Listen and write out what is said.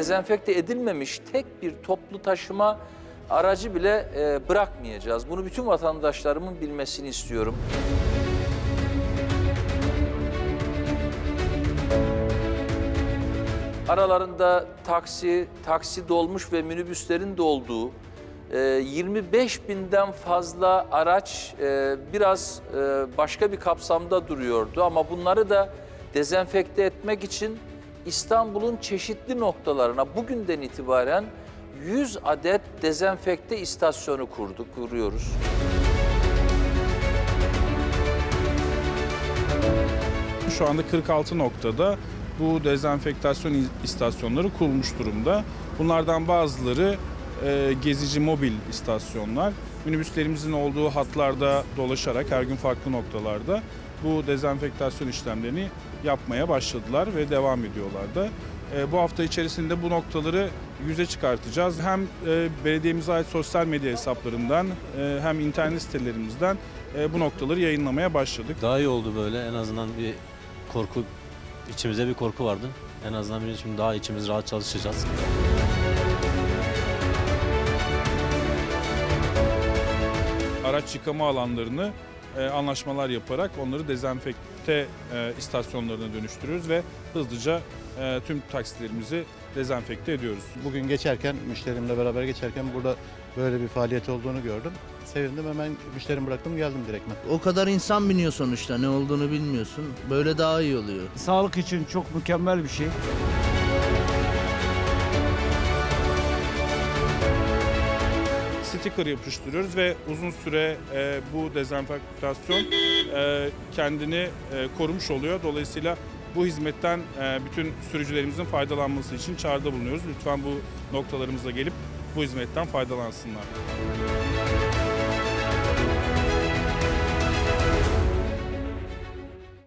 dezenfekte edilmemiş tek bir toplu taşıma aracı bile e, bırakmayacağız. Bunu bütün vatandaşlarımın bilmesini istiyorum. Aralarında taksi, taksi dolmuş ve minibüslerin de olduğu e, 25 binden fazla araç e, biraz e, başka bir kapsamda duruyordu. Ama bunları da dezenfekte etmek için İstanbul'un çeşitli noktalarına bugünden itibaren 100 adet dezenfekte istasyonu kurduk, kuruyoruz. Şu anda 46 noktada bu dezenfektasyon istasyonları kurulmuş durumda. Bunlardan bazıları e, gezici mobil istasyonlar. Minibüslerimizin olduğu hatlarda dolaşarak her gün farklı noktalarda bu dezenfektasyon işlemlerini yapmaya başladılar ve devam ediyorlar da. E, bu hafta içerisinde bu noktaları yüze çıkartacağız. Hem e, belediyemize ait sosyal medya hesaplarından e, hem internet sitelerimizden e, bu noktaları yayınlamaya başladık. Daha iyi oldu böyle. En azından bir korku, içimizde bir korku vardı. En azından bir şimdi daha içimiz rahat çalışacağız. araç yıkama alanlarını e, anlaşmalar yaparak onları dezenfekte e, istasyonlarına dönüştürüyoruz ve hızlıca e, tüm taksilerimizi dezenfekte ediyoruz. Bugün geçerken, müşterimle beraber geçerken burada böyle bir faaliyet olduğunu gördüm. Sevindim hemen müşterimi bıraktım geldim direktmen. O kadar insan biniyor sonuçta ne olduğunu bilmiyorsun. Böyle daha iyi oluyor. Sağlık için çok mükemmel bir şey. Sticker yapıştırıyoruz ve uzun süre e, bu dezenfektasyon e, kendini e, korumuş oluyor. Dolayısıyla bu hizmetten e, bütün sürücülerimizin faydalanması için çağrıda bulunuyoruz. Lütfen bu noktalarımıza gelip bu hizmetten faydalansınlar.